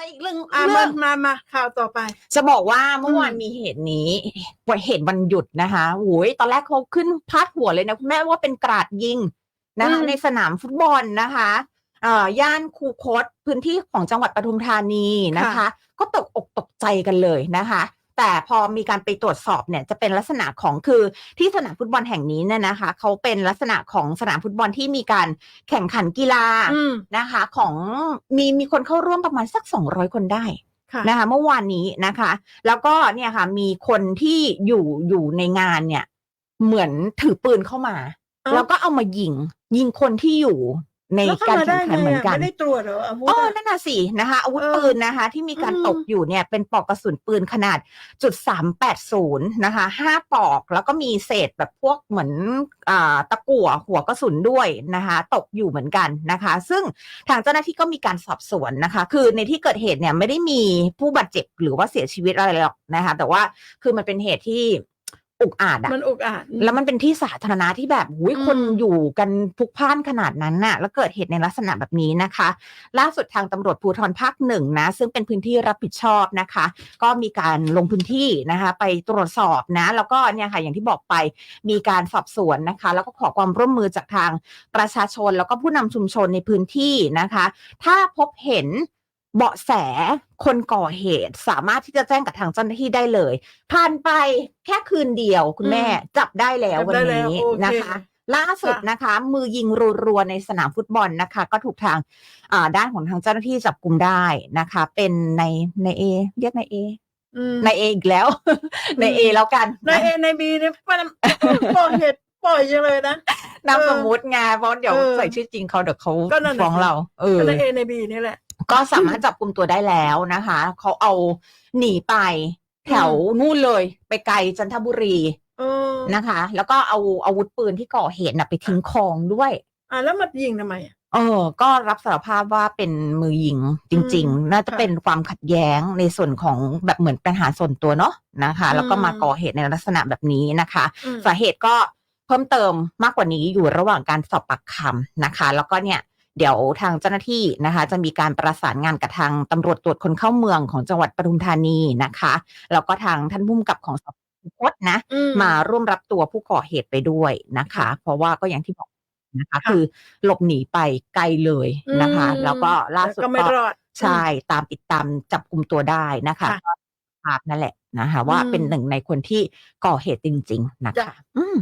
ไปอีกเรื่องอะเรื่มาองมามาข่าวต่อไป จะบอกว่าเมื่อวานอืมมีเหตุนี้วันเหตุวันหยุดนะคะโอ้ยตอนแรกเขาขึ้นพาดหัวเลยนะคุณแม่ว่าเป็นกราดยิงนะคะในสนามฟุตบอลนะคะเอ่อย่านคูคตพื้นที่ของจังหวัดปทุมธานีนะคะ ก็ตกอกตกใจกันเลยนะคะ แต่พอมีการไปตรวจสอบเนี่ยจะเป็นลักษณะของคือที่สนามฟุตบอลแห่งนี้เนี่ยนะคะเขาเป็นลักษณะของสนามฟุตบอลที่มีการแข่งขันกีฬาอืมนะคะ ของมีมีคนเข้าร่วมประมาณสักสองร้อยคนได้ค่ะนะคะเมื่อวานนี้นะคะ แล้วก็เนี่ยค่ะมีคนที่อยู่อยู่ในงานเนี่ย เหมือนถือปืนเข้ามาเอ้าแล้วก็เอามายิง ยิงคนที่อยู่ ในแล้วเข้าการมาได้แข่งขันเหมือนไงอะกันไม่ได้ตรวจเหรออาวุธอ๋ออะนั่นน่ะสินะคะอาวุธเออปืนนะคะ ที่มีการอืมตกอยู่เนี่ยเป็นปลอกกระสุนปืนขนาดจุดสามแปดศูนย์นะคะห้าปลอกแล้วก็มีเศษแบบพวกเหมือนอ่าตะกั่วหัวกระสุนด้วยนะคะ ตกอยู่เหมือนกันนะคะ ซึ่งทางเจ้าหน้าที่ก็มีการสอบสวนนะคะ คือในที่เกิดเหตุเนี่ยไม่ได้มีผู้บาดเจ็บหรือว่าเสียชีวิตอะไรหรอกนะคะ แต่ว่าคือมันเป็นเหตุที่ อุกอาจอะมันอุกอาจแล้วมันเป็นที่สาธารณะที่แบบหุยอืมคนอยู่กันพลุกพล่านขนาดนั้นน่ะ แล้วเกิดเหตุในลักษณะแบบนี้นะคะ ล่าสุดทางตำรวจภูธรภาคหนึ่งนะ ซึ่งเป็นพื้นที่รับผิดชอบนะคะ ก็มีการลงพื้นที่นะคะ ไปตรวจสอบนะ แล้วก็เนี่ยค่ะอย่างที่บอกไปมีการสอบสวนนะคะ แล้วก็ขอความร่วมมือจากทางประชาชนแล้วก็ผู้นำชุมชนในพื้นที่นะคะ ถ้าพบเห็น เบาะแสคนก่อเหตุสามารถที่จะแจ้งกับทางเจ้าหน้าที่ได้เลย ผ่านไปแค่คืนเดียวคุณแม่อืมจับได้แล้วจับวันได้แล้วนี้โอเคนะคะ ล่าสุดค่ะนะคะ มือยิงรัวๆในสนามฟุตบอลนะคะ ก็ถูกทางอ่าด้านของทางเจ้าหน้าที่จับกลุ่มได้นะคะ เป็นในในเอเรียกในเออืมในเออีกแล้วในเอแล้วกันในเอในบีเนี่ยมันก่อเหตุปล่อยจังเลยนะนามเออสมมุติไงเพราะเดี๋ยวเออใส่ชื่อจริงเขาเดี๋ยวเขาก็นั่นน่ะฟ้องสิเราเออในเอในบีนี่แหละ ก็สามารถจับกลุ่มตัวได้แล้วนะคะ เขาเอาหนีไป แถวนู่นเลย ไปไกลจันทบุรีเออนะคะ แล้วก็เอาอาวุธปืนที่ก่อเหตุน่ะไปทิ้งคลองด้วย อะแล้วมายิงทำไมอะเออ ก็รับสารภาพว่าเป็นมือยิงจริงอืมๆน่าจะค่ะเป็นความขัดแย้งในส่วนของแบบเหมือนปัญหาส่วนตัวเนาะนะคะ แล้วก็มาอืมก่อเหตุในลักษณะแบบนี้นะคะอืมสาเหตุก็เพิ่มเติมมากกว่านี้อยู่ระหว่างการสอบปากคำนะคะ แล้วก็เนี่ย เดี๋ยวทางเจ้าหน้าที่นะคะ จะมีการประสานงานกับทางตำรวจตรวจคนเข้าเมืองของจังหวัดปทุมธานีนะคะ แล้วก็ทางท่านผู้กำกับของสพพจน์นะอืมาร่วมรับตัวผู้ก่อเหตุไปด้วยนะคะ เพราะว่าก็อย่างที่บอกนะคะค่ะคือหลบหนีไปไกลเลยนะคะอืมแล้วก็ล่าสุดแต่ก็ไม่รอดใช่ตามติดตามจับกลุ่มตัวได้นะคะค่ะก็ภาพนั่นแหละนะคะ ว่าอืมเป็นหนึ่งในคนที่ก่อเหตุจริง ๆ นะจ้ะคะอืม